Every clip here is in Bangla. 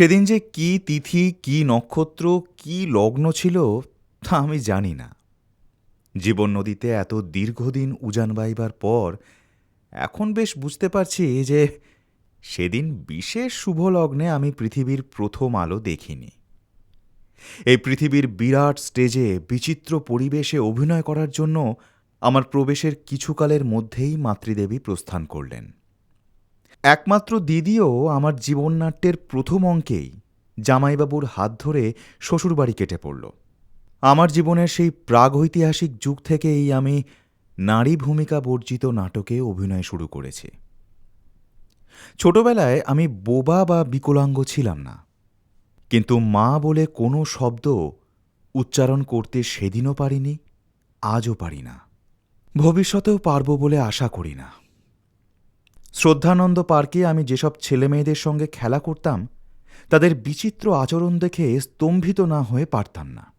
সেদিন যে কি তিথি, কি নক্ষত্র, কি লগ্ন ছিল তা আমি জানি না। জীবন নদীতে এত দীর্ঘদিন উজান বাইবার পর এখন বেশ বুঝতে পারছি যে সেদিন বিশেষ শুভ লগ্নে আমি পৃথিবীর প্রথম আলো দেখিনি। এই পৃথিবীর বিরাট স্টেজে বিচিত্র পরিবেশে অভিনয় করার জন্য আমার প্রবেশের কিছুকালের মধ্যেই মাতৃদেবী প্রস্থান করলেন। একমাত্র দিদিও আমার জীবননাট্যের প্রথম অঙ্কেই জামাইবাবুর হাত ধরে শ্বশুরবাড়ি কেটে পড়ল। আমার জীবনের সেই প্রাগৈতিহাসিক যুগ থেকেই আমি নারী ভূমিকা বর্জিত নাটকে অভিনয় শুরু করেছি। ছোটবেলায় আমি বোবা বা বিকলাঙ্গ ছিলাম না, কিন্তু মা বলে কোনো শব্দ উচ্চারণ করতে সেদিনও পারিনি, আজও পারি না। ভবিষ্যতেও পারব বলে আশা করি না। শ্রদ্ধানন্দ পার্কে আমি যেসব ছেলেমেয়েদের সঙ্গে খেলা করতাম, তাদের বিচিত্র আচরণ দেখে স্তম্ভিত না হয়ে পারতাম না।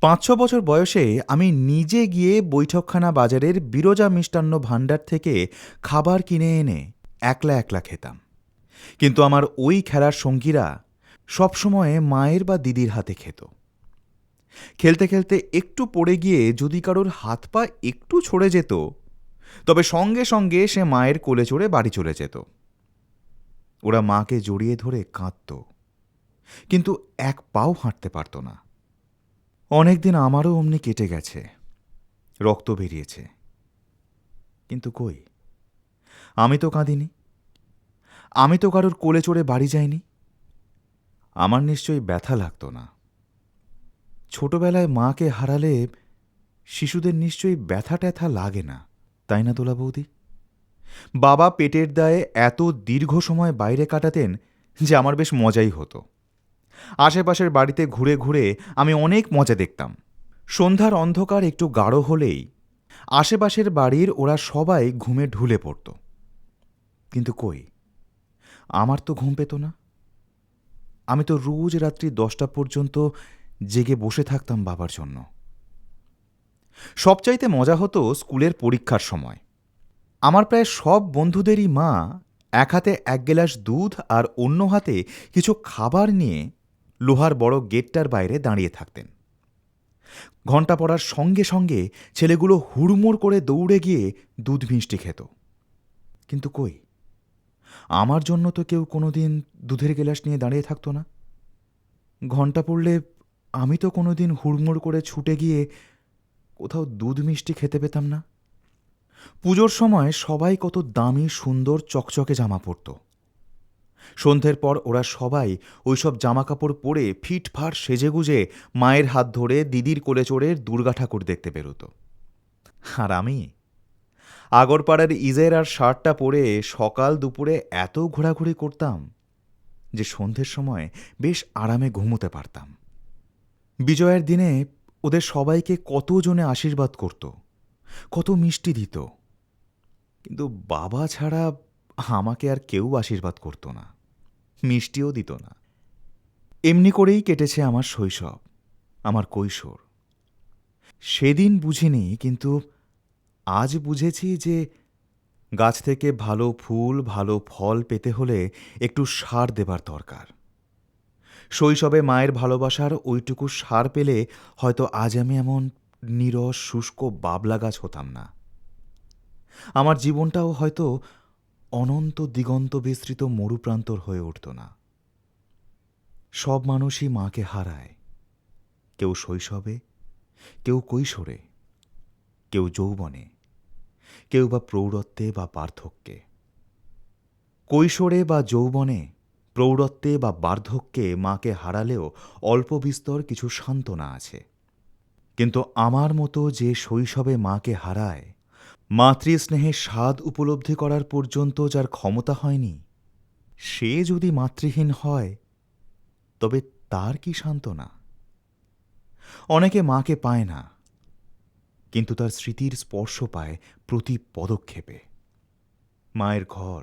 পাঁচ ছ বছর বয়সে আমি নিজে গিয়ে বৈঠকখানা বাজারের বিরজা মিষ্টান্ন ভাণ্ডার থেকে খাবার কিনে এনে একলা একলা খেতাম। কিন্তু আমার ওই খেলার সঙ্গীরা সবসময় মায়ের বা দিদির হাতে খেত। খেলতে খেলতে একটু পড়ে গিয়ে যদি কারোর হাত পা একটু ছড়ে যেত তবে সঙ্গে সঙ্গে সে মায়ের কোলে চড়ে বাড়ি চলে যেত। ওরা মাকে জড়িয়ে ধরে কাঁদত, কিন্তু এক পাও হাঁটতে পারত না। অনেকদিন আমারও অমনি কেটে গেছে, রক্ত বেরিয়েছে। কিন্তু কই? আমি তো কাঁদিনি। আমি তো কারোর কোলে চড়ে বাড়ি যাইনি। আমার নিশ্চয়ই ব্যথা লাগতো না। ছোটবেলায় মাকে হারালে শিশুদের নিশ্চয়ই ব্যথা ট্যাথা লাগে না। তাই না দোলা বৌদি? বাবা পেটের দায়ে এত দীর্ঘ সময় বাইরে কাটাতেন যে আমার বেশ মজাই হতো। আশেপাশের বাড়িতে ঘুরে ঘুরে আমি অনেক মজা দেখতাম। সন্ধ্যার অন্ধকার একটু গাঢ় হলেই আশেপাশের বাড়ির ওরা সবাই ঘুমে ঢুলে পড়ত। কিন্তু কই? আমার তো ঘুম পেত না। আমি তো রোজ রাত্রি দশটা পর্যন্ত জেগে বসে থাকতাম বাবার জন্য। সবচাইতে মজা হতো স্কুলের পরীক্ষার সময়। আমার প্রায় সব বন্ধুদেরই মা এক হাতে এক গেলাস দুধ আর অন্য হাতে কিছু খাবার নিয়ে লোহার বড় গেটটার বাইরে দাঁড়িয়ে থাকতেন। ঘণ্টা পড়ার সঙ্গে সঙ্গে ছেলেগুলো হুড়মুড় করে দৌড়ে গিয়ে দুধ মিষ্টি খেত। কিন্তু কই? আমার জন্য তো কেউ কোনোদিন দুধের গেলাস নিয়ে দাঁড়িয়ে থাকতো না। ঘণ্টা পড়লে আমি তো কোনোদিন হুড়মুড় করে ছুটে গিয়ে কোথাও দুধ মিষ্টি খেতে পেতাম না। পুজোর সময় সবাই কত দামি, সুন্দর, চকচকে জামা পরত। সন্ধ্যের পর ওরা সবাই ওইসব জামাকাপড় পরে ফিটফাট সেজেগুজে মায়ের হাত ধরে, দিদির কোলে চড়ে দুর্গা ঠাকুর দেখতে বেরোত। আর আমি? আগরপাড়ার ইজের আর শার্টটা পরে সকাল দুপুরে এত ঘোরাঘুরি করতাম যে সন্ধ্যের সময় বেশ আরামে ঘুমোতে পারতাম। বিজয়ের দিনে ওদের সবাইকে কতজনে আশীর্বাদ করত, কত মিষ্টি দিত। কিন্তু বাবা ছাড়া আমাকে আর কেউ আশীর্বাদ করত না, মিষ্টিও দিত না। এমনি করেই কেটেছে আমার শৈশব, আমার কৈশোর। সেদিন বুঝিনি, কিন্তু আজ বুঝেছি যে গাছ থেকে ভালো ফুল, ভালো ফল পেতে হলে একটু সার দেবার দরকার। শৈশবে মায়ের ভালোবাসার ওইটুকু সার পেলে হয়তো আজ আমি এমন নিরস, শুষ্ক বাবলা গাছ হতাম না। আমার জীবনটাও হয়তো অনন্ত দিগন্ত বিস্তৃত মরুপ্রান্তর হয়ে উঠত না। সব মানুষই মাকে হারায়। কেউ শৈশবে, কেউ কৈশোরে, কেউ যৌবনে, কেউ বা প্রৌঢ়ত্বে বা পার্থক্যে। কৈশোরে বা যৌবনে প্রৌঢ়ত্বে বা বার্ধক্যে মাকে হারালেও অল্প বিস্তর কিছু সান্ত্বনা আছে। কিন্তু আমার মতো যে শৈশবে মাকে হারায় মাতৃস্নেহের স্বাদ উপলব্ধি করার পর্যন্ত যার ক্ষমতা হয়নি, সে যদি মাতৃহীন হয়, তবে তার কি সান্ত্বনা? অনেকে মাকে পায় না, কিন্তু তার স্মৃতির স্পর্শ পায় প্রতি পদক্ষেপে। মায়ের ঘর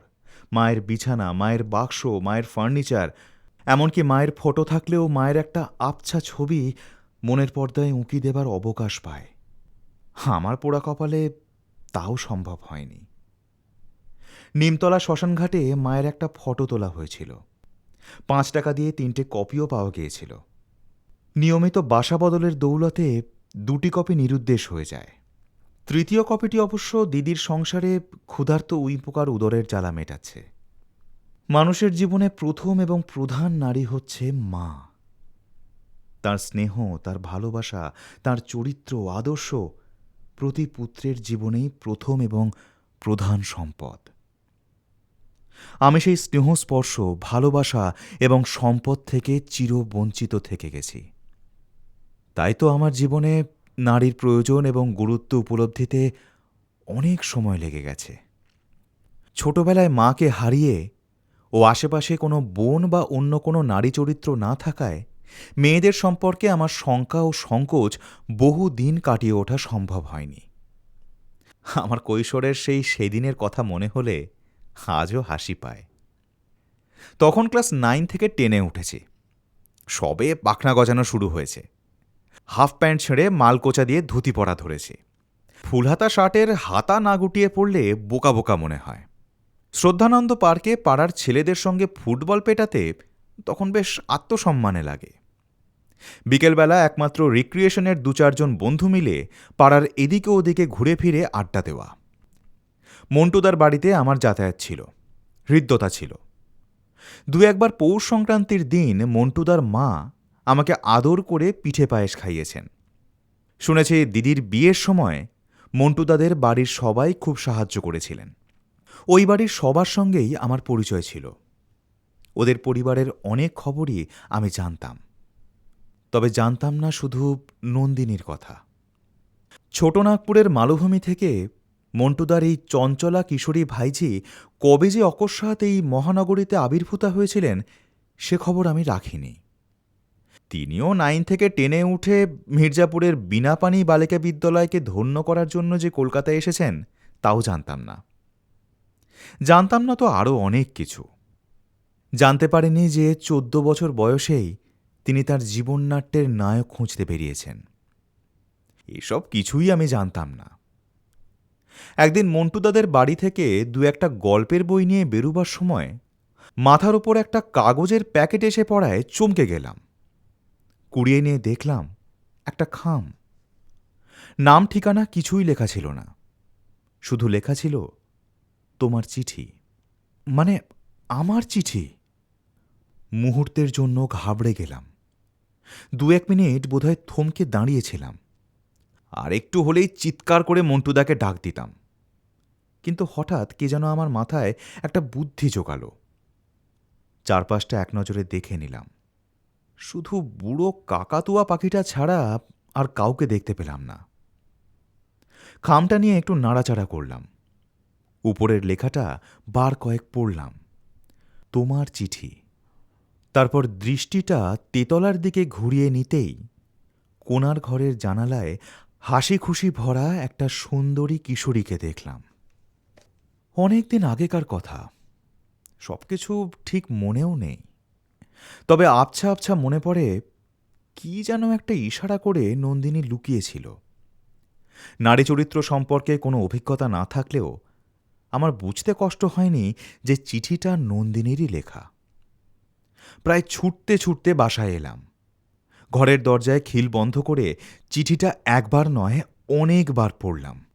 মায়ের বিছানা, মায়ের বাক্স, মায়ের ফার্নিচার, এমনকি মায়ের ফটো থাকলেও মায়ের একটা আবছা ছবি মনের পর্দায় উঁকি দেবার অবকাশ পায়। আমার পোড়া কপালে তাও সম্ভব হয়নি। নিমতলা শ্মশানঘাটে মায়ের একটা ফটো তোলা হয়েছিল। পাঁচ টাকা দিয়ে তিনটে কপিও পাওয়া গিয়েছিল। নিয়মিত বাসা বদলের দৌলতে দুটি কপি নিরুদ্দেশ হয়ে যায়। তৃতীয় কপিটি অবশ্য দিদির সংসারে ক্ষুধার্ত উইপোকার উদরের জ্বালা মেটাচ্ছে। মানুষের জীবনে প্রথম এবং প্রধান নারী হচ্ছে মা। তার স্নেহ, তার ভালোবাসা, তার চরিত্র আদর্শ প্রতি পুত্রের জীবনেই প্রথম এবং প্রধান সম্পদ। আমি সেই স্নেহস্পর্শ ভালোবাসা এবং সম্পদ থেকে চিরবঞ্চিত থেকে গেছি। তাই তো আমার জীবনে নারীর প্রয়োজন এবং গুরুত্ব উপলব্ধিতে অনেক সময় লেগে গেছে। ছোটবেলায় মাকে হারিয়ে ও আশেপাশে কোনো বোন বা অন্য কোনো নারী চরিত্র না থাকায় মেয়েদের সম্পর্কে আমার শঙ্কা ও সংকোচ বহু দিন কাটিয়ে ওঠা সম্ভব হয়নি। আমার কৈশোরের সেই সেদিনের কথা মনে হলে আজও হাসি পায়। তখন ক্লাস নাইন থেকে টেনে উঠেছি। সবে পাখনা গজানো শুরু হয়েছে। হাফ প্যান্ট ছেড়ে মালকোচা দিয়ে ধুতি পরা ধরেছে। ফুলহাতা শার্টের হাতা না গুটিয়ে পড়লে বোকা বোকা মনে হয়। শ্রদ্ধানন্দ পার্কে পাড়ার ছেলেদের সঙ্গে ফুটবল পেটাতে তখন বেশ আত্মসম্মানে লাগে। বিকেলবেলা একমাত্র রিক্রিয়েশনের দু চারজন বন্ধু মিলে পাড়ার এদিকে ওদিকে ঘুরে ফিরে আড্ডা দেওয়া। মন্টুদার বাড়িতে আমার যাতায়াত ছিল, হৃদ্যতা ছিল। দু একবার পৌষ সংক্রান্তির দিন মন্টুদার মা আমাকে আদর করে পিঠে পায়েস খাইয়েছেন। শুনেছি দিদির বিয়ের সময় মন্টুদাদের বাড়ির সবাই খুব সাহায্য করেছিলেন। ওই বাড়ির সবার সঙ্গেই আমার পরিচয় ছিল। ওদের পরিবারের অনেক খবরই আমি জানতাম। তবে জানতাম না শুধু নন্দিনীর কথা। ছোটনাগপুরের মালভূমি থেকে মন্টুদার এই চঞ্চলা কিশোরী ভাইঝি কবে যে অকস্মাৎ এই মহানগরীতে আবির্ভূতা হয়েছিলেন, সে খবর আমি রাখিনি। তিনিও নাইন থেকে টেনে উঠে মির্জাপুরের বিনাপানি বালিকা বিদ্যালয়কে ধন্য করার জন্য যে কলকাতায় এসেছেন, তাও জানতাম না। জানতাম না তো আরও অনেক কিছু। জানতে পারিনি যে চোদ্দ বছর বয়সেই তিনি তার জীবননাট্যের নায়ক খুঁজতে বেরিয়েছেন। এসব কিছুই আমি জানতাম না। একদিন মন্টুদাদের বাড়ি থেকে দু একটা গল্পের বই নিয়ে বেরুবার সময় মাথার ওপর একটা কাগজের প্যাকেট এসে পড়ায় চমকে গেলাম। কুড়িয়ে নিয়ে দেখলাম একটা খাম। নাম ঠিকানা কিছুই লেখা ছিল না। শুধু লেখা ছিল, তোমার চিঠি। মানে আমার চিঠি? মুহূর্তের জন্য ঘাবড়ে গেলাম। দু এক মিনিট বোধহয় থমকে দাঁড়িয়েছিলাম। আর একটু হলেই চিৎকার করে মন্টুদাকে ডাক দিতাম। কিন্তু হঠাৎ কে যেন আমার মাথায় একটা বুদ্ধি জোগালো। চারপাশটা এক নজরে দেখে নিলাম। শুধু বুড়ো কাকাতুয়া পাখিটা ছাড়া আর কাউকে দেখতে পেলাম না। খামটা নিয়ে একটু নাড়াচাড়া করলাম। উপরের লেখাটা বার কয়েক পড়লাম। তোমার চিঠি। তারপর দৃষ্টিটা তেতলার দিকে ঘুরিয়ে নিতেই কোনার ঘরের জানালায় হাসি খুশি ভরা একটা সুন্দরী কিশোরীকে দেখলাম। অনেক দিন আগেকার কথা। সব কিছু ঠিক মনেও নেই। তবে আবছা আবছা মনে পড়ে, কি যেন একটা ইশারা করে নন্দিনী লুকিয়েছিল। নারী চরিত্র সম্পর্কে কোনো অভিজ্ঞতা না থাকলেও আমার বুঝতে কষ্ট হয়নি যে চিঠিটা নন্দিনীরই লেখা। প্রায় ছুটতে ছুটতে বাসায় এলাম। ঘরের দরজায় খিল বন্ধ করে চিঠিটা একবার নয়, অনেকবার পড়লাম।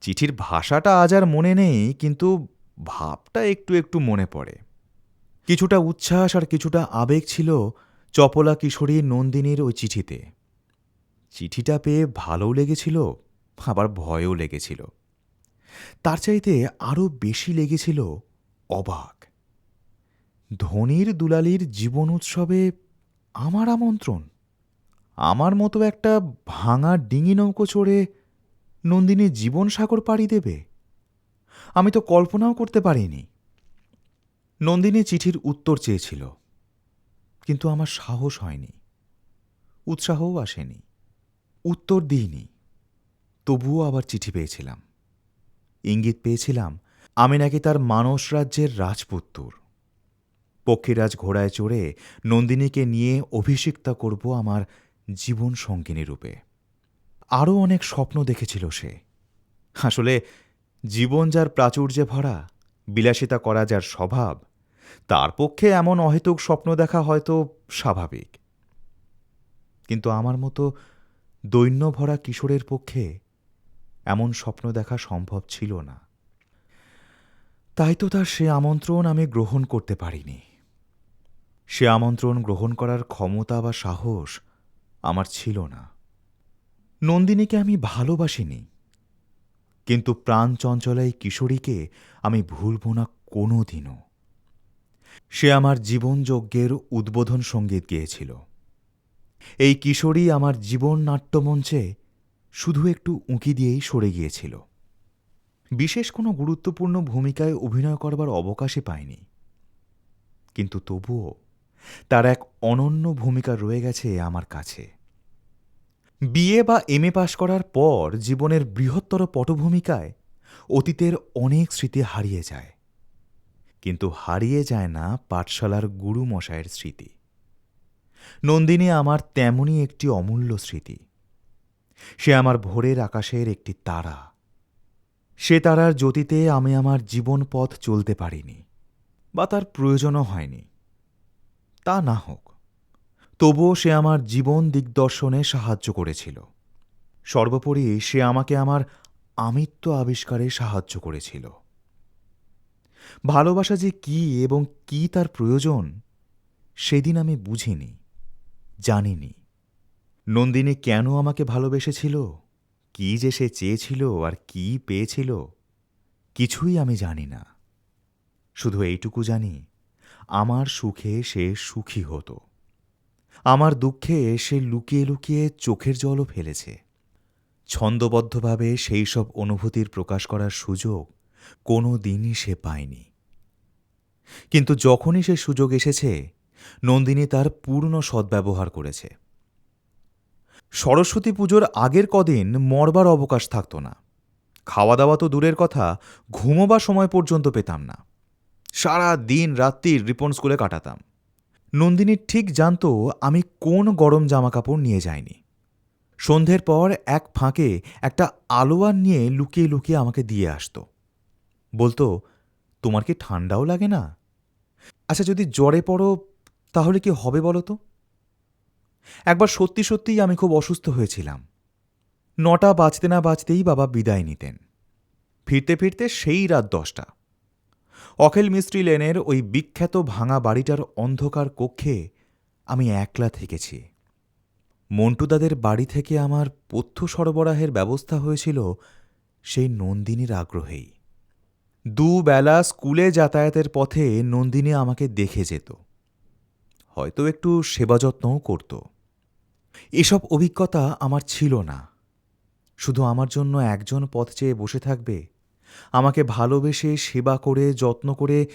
চিঠির ভাষাটা আজ আর মনে নেই, কিন্তু ভাবটা একটু একটু মনে পড়ে। কিছুটা উচ্ছ্বাস আর কিছুটা আবেগ ছিল চপলা কিশোরী নন্দিনীর ওই চিঠিতে। চিঠিটা পেয়ে ভালোও লেগেছিল, আবার ভয়ও লেগেছিল। তার চাইতে আরও বেশি লেগেছিল অবাক। ধনির দুলালির জীবন উৎসবে আমার আমন্ত্রণ, আমার মতো একটা ভাঙা ডিঙি নৌকো চড়ে নন্দিনী জীবন সাগর পাড়ি দেবে। আমি তো কল্পনাও করতে পারিনি। নন্দিনী চিঠির উত্তর চেয়েছিল, কিন্তু আমার সাহস হয়নি, উৎসাহও আসেনি, উত্তর দিইনি, তবুও আবার চিঠি পেয়েছিলাম। ইঙ্গিত পেয়েছিলাম, আমি নাকি তার মানস রাজ্যের রাজপুত্তর। পক্ষীরাজ ঘোড়ায় চড়ে নন্দিনীকে নিয়ে অভিষিক্তা করব আমার জীবন সঙ্গিনী রূপে। আরও অনেক স্বপ্ন দেখেছিল সে। আসলে জীবন যার প্রাচুর্যে ভরা, বিলাসিতা করা যার স্বভাব তার পক্ষে এমন অহেতুক স্বপ্ন দেখা হয়তো স্বাভাবিক। কিন্তু আমার মতো দৈন্য ভরা কিশোরের পক্ষে এমন স্বপ্ন দেখা সম্ভব ছিল না। তাই তো তার সে আমন্ত্রণ আমি গ্রহণ করতে পারিনি। সে আমন্ত্রণ গ্রহণ করার ক্ষমতা বা সাহস আমার ছিল না। নন্দিনীকে আমি ভালোবাসিনি। কিন্তু প্রাণ চঞ্চলা এই কিশোরীকে আমি ভুলব না কোনো দিনও সে আমার জীবনযজ্ঞের উদ্বোধন সংগীত গেয়েছিল। এই কিশোরী আমার জীবন নাট্যমঞ্চে শুধু একটু উঁকি দিয়েই সরে গিয়েছিল। বিশেষ কোনো গুরুত্বপূর্ণ ভূমিকায় অভিনয় করবার অবকাশই পায়নি। কিন্তু তবুও তার এক অনন্য ভূমিকা রয়ে গেছে আমার কাছে। বিএ বা এম এ পাশ করার পর জীবনের বৃহত্তর পটভূমিকায় অতীতের অনেক স্মৃতি হারিয়ে যায়। কিন্তু হারিয়ে যায় না পাঠশালার গুরুমশায়ের স্মৃতি। নন্দিনী আমার তেমনই একটি অমূল্য স্মৃতি। সে আমার ভোরের আকাশের একটি তারা। সে তারার জ্যোতিতে আমি আমার জীবন পথ চলতে পারিনি বা তার প্রয়োজনও হয়নি। তা না হোক, তবুও সে আমার জীবন দিগদর্শনে সাহায্য করেছিল। সর্বোপরি সে আমাকে আমার আমিত্ব আবিষ্কারে সাহায্য করেছিল। ভালোবাসা যে কি এবং কি তার প্রয়োজন, সেদিন আমি বুঝিনি, জানিনি। নন্দিনী কেন আমাকে ভালোবেসেছিল? কি যে সে চেয়েছিল আর কি পেয়েছিল, কিছুই আমি জানি না। শুধু এইটুকু জানি, আমার সুখে সে সুখী হতো। আমার দুঃখে সে লুকিয়ে লুকিয়ে চোখের জলও ফেলেছে। ছন্দবদ্ধভাবে সেই সব অনুভূতির প্রকাশ করার সুযোগ কোনো দিনই সে পায়নি। কিন্তু যখনই সে সুযোগ এসেছে, নন্দিনী তার পূর্ণ সদ্ব্যবহার করেছে। সরস্বতী পুজোর আগের কদিন মরবার অবকাশ থাকত না। খাওয়া দাওয়া তো দূরের কথা ঘুমোবার সময় পর্যন্ত পেতাম না। সারা দিন রাত্রির রিপন স্কুলে কাটাতাম। নন্দিনী ঠিক জানত আমি কোন গরম জামাকাপড় নিয়ে যাইনি। সন্ধ্যের পর এক ফাঁকে একটা আলোয়ার নিয়ে লুকিয়ে লুকিয়ে আমাকে দিয়ে আসতো। বলতো, তোমার কি ঠান্ডাও লাগে না? আচ্ছা যদি জ্বরে পড়ো, তাহলে কি হবে বলো তো? একবার সত্যি সত্যিই আমি খুব অসুস্থ হয়েছিলাম। নটা বাজতে না বাজতেই বাবা বিদায় নিতেন। ফিরতে ফিরতে সেই রাত দশটা। অখিল মিস্ত্রি লেনের ওই বিখ্যাত ভাঙা বাড়িটার অন্ধকার কক্ষে আমি একলা থেকেছি। মন্টুদাদের বাড়ি থেকে আমার পথ্য সরবরাহের ব্যবস্থা হয়েছিল সেই নন্দিনীর আগ্রহেই। দুবেলা স্কুলে যাতায়াতের পথে নন্দিনী আমাকে দেখে যেত। হয়তো একটু সেবা যত্নও করত। এসব অভিজ্ঞতা আমার ছিল না। শুধু আমার জন্য একজন পথ চেয়ে বসে থাকবে, আমাকে ভালোবেসে সেবা করে, যত্ন করে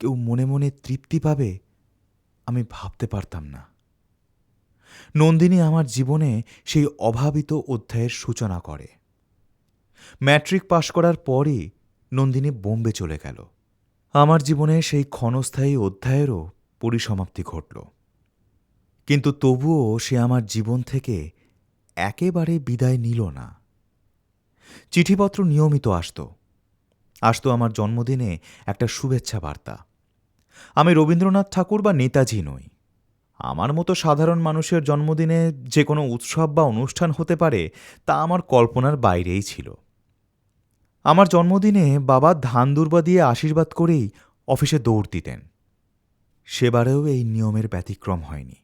কেউ মনে মনে তৃপ্তি পাবে, আমি ভাবতে পারতাম না। নন্দিনী আমার জীবনে সেই অভাবিত অধ্যায়ের সূচনা করে। ম্যাট্রিক পাশ করার পরই নন্দিনী বোম্বে চলে গেল। আমার জীবনে সেই ক্ষণস্থায়ী অধ্যায়েরও পরিসমাপ্তি ঘটল। কিন্তু তবুও সে আমার জীবন থেকে একেবারে বিদায় নিল না। চিঠিপত্র নিয়মিত আসত। আসতো আমার জন্মদিনে একটা শুভেচ্ছা বার্তা। আমি রবীন্দ্রনাথ ঠাকুর বা নেতাজি নই। আমার মতো সাধারণ মানুষের জন্মদিনে যে কোনো উৎসব বা অনুষ্ঠান হতে পারে তা আমার কল্পনার বাইরেই ছিল। আমার জন্মদিনে বাবা ধান দুর্বা দিয়ে আশীর্বাদ করেই অফিসে দৌড় দিতেন। সেবারেও এই নিয়মের ব্যতিক্রম হয়নি।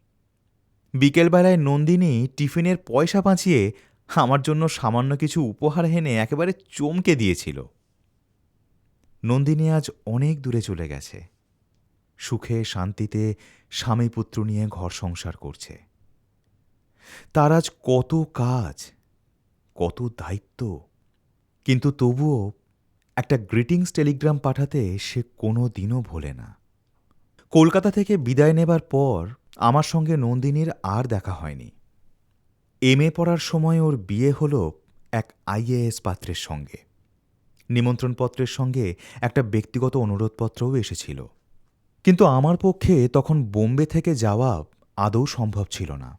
বিকেলবেলায় নন্দিনী টিফিনের পয়সা বাঁচিয়ে আমার জন্য সামান্য কিছু উপহার হেনে একেবারে চমকে দিয়েছিল। নন্দিনী আজ অনেক দূরে চলে গেছে। সুখে, শান্তিতে স্বামী পুত্র নিয়ে ঘর সংসার করছে। তার আজ কত কাজ, কত দায়িত্ব কিন্তু তবুও একটা গ্রিটিংস টেলিগ্রাম পাঠাতে সে কোনো দিনও ভোলে না। কলকাতা থেকে বিদায় নেবার পর আমার সঙ্গে নন্দিনীর আর দেখা হয়নি। এম এ পড়ার সময় ওর বিয়ে হল এক আইএএস পাত্রের সঙ্গে। নিমন্ত্রণপত্রের সঙ্গে একটা ব্যক্তিগত অনুরোধপত্রও এসেছিল। কিন্তু আমার পক্ষে তখন বোম্বে থেকে যাওয়া আদৌ সম্ভব ছিল না।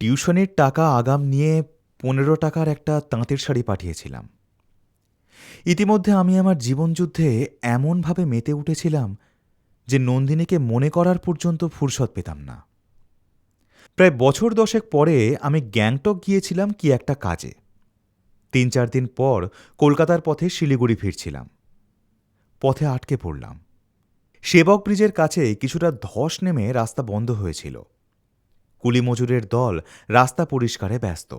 টিউশনের টাকা আগাম নিয়ে পনেরো টাকার একটা তাঁতের শাড়ি পাঠিয়েছিলাম। ইতিমধ্যে আমি আমার জীবনযুদ্ধে এমনভাবে মেতে উঠেছিলাম যে নন্দিনীকে মনে করার পর্যন্ত ফুরসত পেতাম না। প্রায় বছর দশেক পরে আমি গ্যাংটক গিয়েছিলাম কি একটা কাজে। তিন চার দিন পর কলকাতার পথে শিলিগুড়ি ফিরছিলাম। পথে আটকে পড়লাম। সেবক ব্রিজের কাছে কিছুটা ধস নেমে রাস্তা বন্ধ হয়েছিল। কুলিমজুরের দল রাস্তা পরিষ্কারে ব্যস্ত।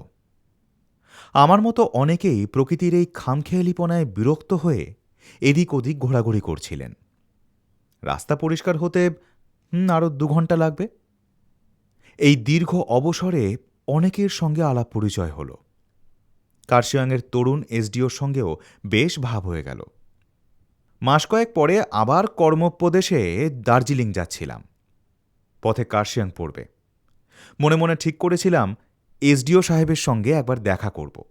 আমার মতো অনেকেই প্রকৃতির এই খামখেয়ালিপনায় বিরক্ত হয়ে এদিক ওদিক ঘোরাঘুরি করছিলেন। রাস্তা পরিষ্কার হতে আরও দু ঘণ্টা লাগবে। এই দীর্ঘ অবসরে অনেকের সঙ্গে আলাপ পরিচয় হল। কার্শিয়াংয়ের তরুণ এসডিওর সঙ্গেও বেশ ভাব হয়ে গেল। মাস কয়েক পরে আবার কর্মোপদেশে দার্জিলিং যাচ্ছিলাম। পথে কার্শিয়াং পড়বে। মনে মনে ঠিক করেছিলাম এসডিও সাহেবের সঙ্গে একবার দেখা করব।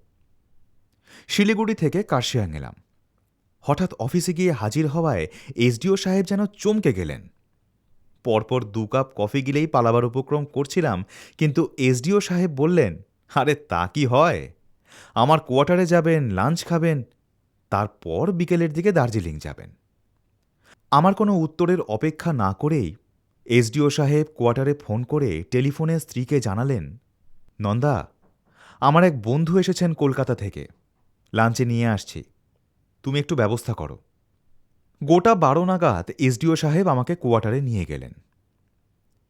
শিলিগুড়ি থেকে কার্শিয়াং এলাম। হঠাৎ অফিসে গিয়ে হাজির হওয়ায় এসডিও সাহেব যেন চমকে গেলেন। পরপর দু কাপ কফি গিলেই পালাবার উপক্রম করছিলাম, কিন্তু এসডিও সাহেব বললেন, আরে তা কি হয়? আমার কোয়ার্টারে যাবেন, লাঞ্চ খাবেন, তারপর বিকেলের দিকে দার্জিলিং যাবেন। আমার কোনো উত্তরের অপেক্ষা না করেই এসডিও সাহেব কোয়ার্টারে ফোন করে টেলিফোনে স্ত্রীকে জানালেন নন্দা, আমার এক বন্ধু এসেছেন কলকাতা থেকে। লাঞ্চে নিয়ে আসছি। তুমি একটু ব্যবস্থা করো। গোটা বারো নাগাদ এসডিও সাহেব আমাকে কোয়ার্টারে নিয়ে গেলেন।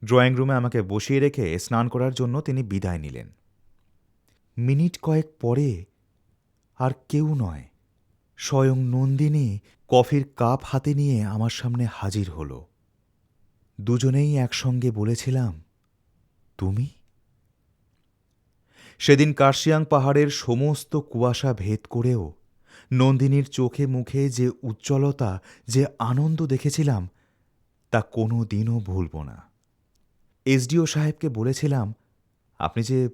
ড্রয়িং রুমে আমাকে বসিয়ে রেখে স্নান করার জন্য তিনি বিদায় নিলেন। মিনিট কয়েক পরে আর কেউ নয়, স্বয়ং নন্দিনী কফির কাপ হাতে নিয়ে আমার সামনে হাজির হল। দুজনেই একসঙ্গে বলেছিলাম, তুমি? সেদিন কার্শিয়াং পাহাড়ের সমস্ত কুয়াশা ভেদ করেও নন্দিনীর চোখে মুখে যে উজ্জ্বলতা, যে আনন্দ দেখেছিলাম, তা কোনো দিনও ভুলব না। এসডিও সাহেবকে বলেছিলাম, আপনি যে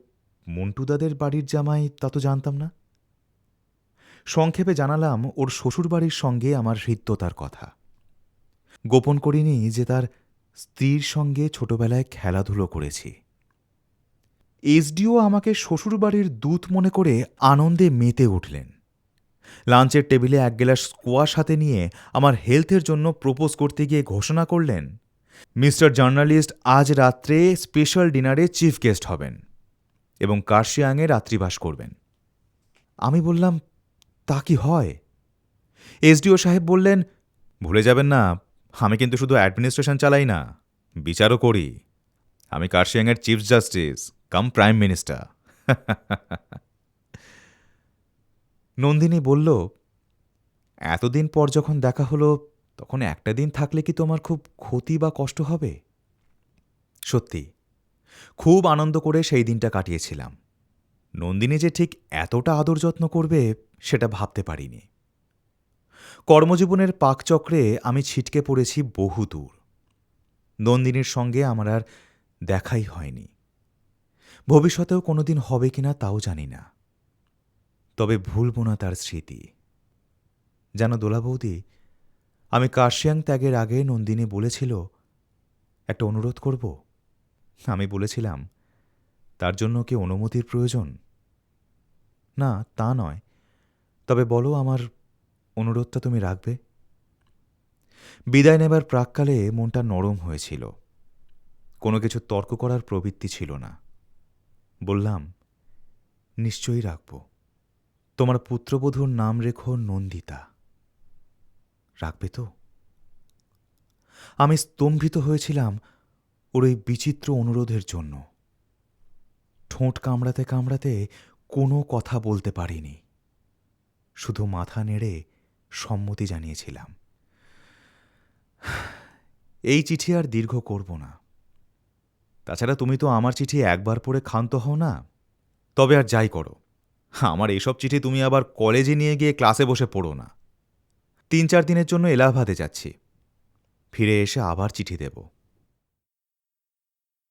মন্টুদাদের বাড়ির জামাই, তা তো জানতাম না। সংক্ষেপে জানালাম ওর শ্বশুরবাড়ির সঙ্গে আমার হৃদ্যতার কথা। গোপন করিনি যে তার স্ত্রীর সঙ্গে ছোটবেলায় খেলাধুলো করেছি। এসডিও আমাকে শ্বশুরবাড়ির দূত মনে করে আনন্দে মেতে উঠলেন। লাঞ্চের টেবিলে এক গ্লাস স্কোয়াশ হাতে নিয়ে আমার হেলথের জন্য প্রপোজ করতে গিয়ে ঘোষণা করলেন, মিস্টার জার্নালিস্ট আজ রাত্রে স্পেশাল ডিনারে চিফ গেস্ট হবেন এবং কার্শিয়াংয়ে রাত্রিবাস করবেন। আমি বললাম, তা কি হয়? এসডিও সাহেব বললেন, ভুলে যাবেন না, আমি কিন্তু শুধু অ্যাডমিনিস্ট্রেশন চালাই না, বিচারও করি। আমি কার্শিয়াংয়ের chief justice. Cum prime minister. Nandini বলল, এতদিন পর যখন দেখা হলো, তখন একটা দিন থাকলে কি তোমার খুব ক্ষতি বা কষ্ট হবে? সত্যি, খুব আনন্দ করে সেই দিনটা কাটিয়েছিলাম। নন্দিনী যে ঠিক এতটা আদর যত্ন করবে, সেটা ভাবতে পারিনি। কর্মজীবনের পাকচক্রে আমি ছিটকে পড়েছি বহু দূর নন্দিনীর সঙ্গে আমার আর দেখাই হয়নি। ভবিষ্যতেও কোনোদিন হবে কিনা তাও জানি না। তবে ভুলব না তার স্মৃতি। যেন দোলা বৌদি, আমি কার্শিয়াং ত্যাগের আগে নন্দিনী বলেছিল, একটা অনুরোধ করব? আমি বলেছিলাম, তার জন্য কি অনুমতির প্রয়োজন? না, তা নয়। তবে বলো আমার অনুরোধটা তুমি রাখবে? বিদায় নেবার প্রাককালে মনটা নরম হয়েছিল। কোনো কিছু তর্ক করার প্রবৃত্তি ছিল না। বললাম, নিশ্চয়ই রাখব। তোমার পুত্রবধূর নাম রেখো নন্দিতা। রাখবে তো? আমি স্তম্ভিত হয়েছিলাম ওর ওই বিচিত্র অনুরোধের জন্য। ঠোঁট কামড়াতে কামড়াতে কোনো কথা বলতে পারিনি। শুধু মাথা নেড়ে সম্মতি জানিয়েছিলাম। এই চিঠি আর দীর্ঘ করব না। তাছাড়া তুমি তো আমার চিঠি একবার পড়ে ক্ষান্ত হও না। তবে আর যাই করো। আমার এসব চিঠি তুমি আবার কলেজে নিয়ে গিয়ে ক্লাসে বসে পড়ো না। তিন চার দিনের জন্য এলাহাবাদে যাচ্ছি। ফিরে এসে আবার চিঠি দেব।